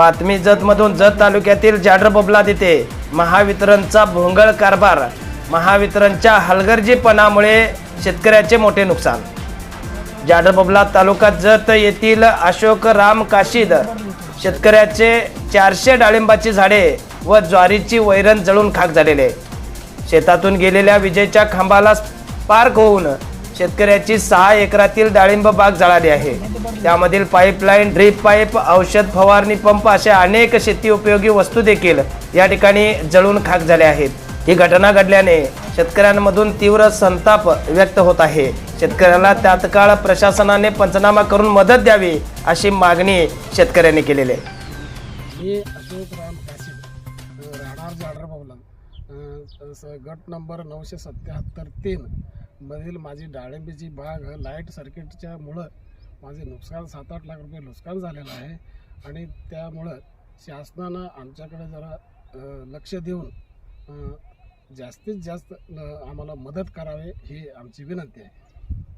बातमी जतमधून जत तालुक्यातील जाडर बबलाद महावितरणचा भोंगळ कारभार. महावितरणच्या हलगर्जीपणामुळे शेतकऱ्याचे मोठे नुकसान. जाडर बबलाद तालुका जत येथील अशोक राम काशीद. शेतकऱ्याचे चारशे डाळिंबाची झाडे व ज्वारीची वैरण जळून खाक झालेले. शेतातून गेलेल्या विजेच्या खांबाला स्पार्क होऊन शेतकऱ्याची सहा एकरातील डाळिंब बाग जळाली आहे. त्यामधील पाईपलाईन ड्रीप पाईप औषध फवारणी पंप अशा अनेक शेती उपयोगी वस्तू देखील या ठिकाणी जळून खाक झाल्या आहेत. ही घटना घडल्याने शेतकऱ्यांमधून तीव्र संताप व्यक्त होत आहे. शेतकऱ्याला तात्काळ प्रशासनाने पंचनामा करून मदत द्यावी अशी मागणी शेतकऱ्यांनी केलेली आहे. मी अशोक राम राहणार गट नंबर नऊशे सत्याहत्तर तीन मधील माझी डाळिंबीची बाग लाइट सर्किटच्यामुळं माझे नुकसान सात आठ लाख रुपये नुकसान झालेलं आहे. आणि त्यामुळं शासनानं आमच्याकडे जरा लक्ष देऊन जास्तीत जास्त आम्हाला मदत करावे ही आमची विनंती आहे.